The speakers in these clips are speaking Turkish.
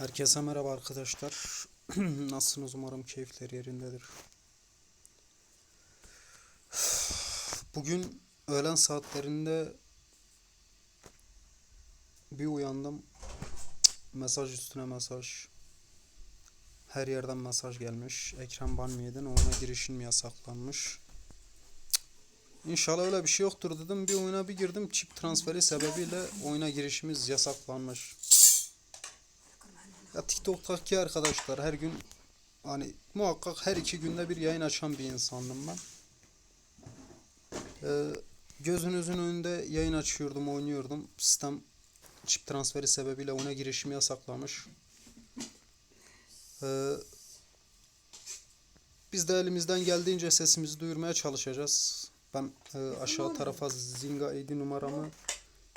Herkese merhaba arkadaşlar. Nasılsınız? Umarım keyifler yerindedir. Bugün öğlen saatlerinde bir uyandım. Mesaj üstüne mesaj. Her yerden mesaj gelmiş. Ekran banmıyordun oyuna girişin mi yasaklanmış? İnşallah öyle bir şey yoktur dedim. Bir oyuna bir girdim. Çip transferi sebebiyle oyuna girişimiz yasaklanmış. Ya TikTok'taki arkadaşlar her gün hani muhakkak her iki günde bir yayın açan bir insandım ben. Ee, gözünüzün önünde yayın açıyordum, oynuyordum. Sistem çip transferi sebebiyle oyuna girişimi yasaklamış. Ee, biz de elimizden geldiğince sesimizi duyurmaya çalışacağız. Ben e, aşağı tarafa Zinga ID numaramı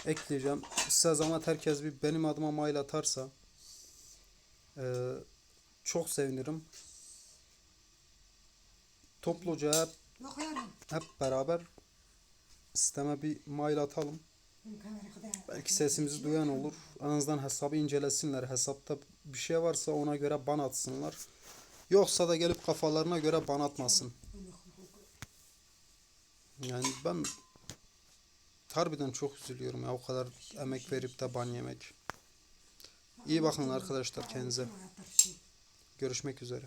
ekleyeceğim. Size zahmet herkes bir benim adıma mail atarsa ee, çok sevinirim. Topluca hep, hep beraber sisteme bir mail atalım. Belki sesimizi duyan olur. En azından hesabı incelesinler. Hesapta bir şey varsa ona göre ban atsınlar. Yoksa da gelip kafalarına göre ban atmasın. Yani ben harbiden çok üzülüyorum ya o kadar emek verip de ban yemek. İyi bakın arkadaşlar kendinize. Görüşmek üzere.